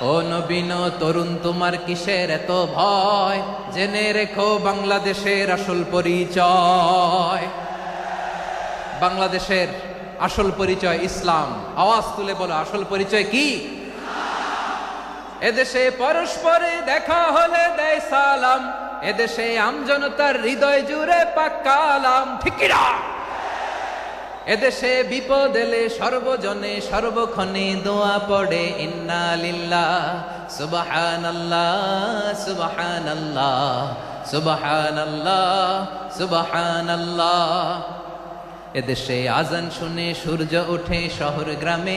ও নবীন তরুণ তোমার কিসের এত ভয়? জেনে রেখো বাংলাদেশের আসল পরিচয়। বাংলাদেশের আসল পরিচয় ইসলাম। আওয়াজ তুলে বলো, আসল পরিচয় কি? এদেশে পরস্পরে দেখা হলে দেয় সালাম। এদেশে আমজনতার হৃদয় জুড়ে পাক্কালাম ঠিকিরা এদেশে বিপদ এলে সর্বজনে সর্বক্ষণে দোয়া পড়ে, ইন্না লিল্লাহ, সুবহানাল্লাহ সুবহানাল্লাহ সুবহানাল্লাহ সুবহানাল্লাহ। এদেশে আজান শুনে সূর্য ওঠে শহর গ্রামে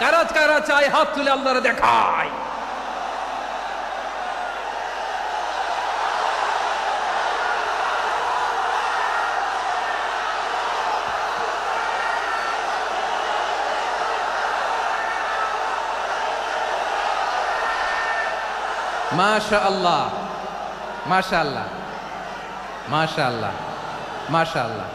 Karat Karaçay hattülalları dekay. Maşallah. Maşallah. Maşallah. Maşallah.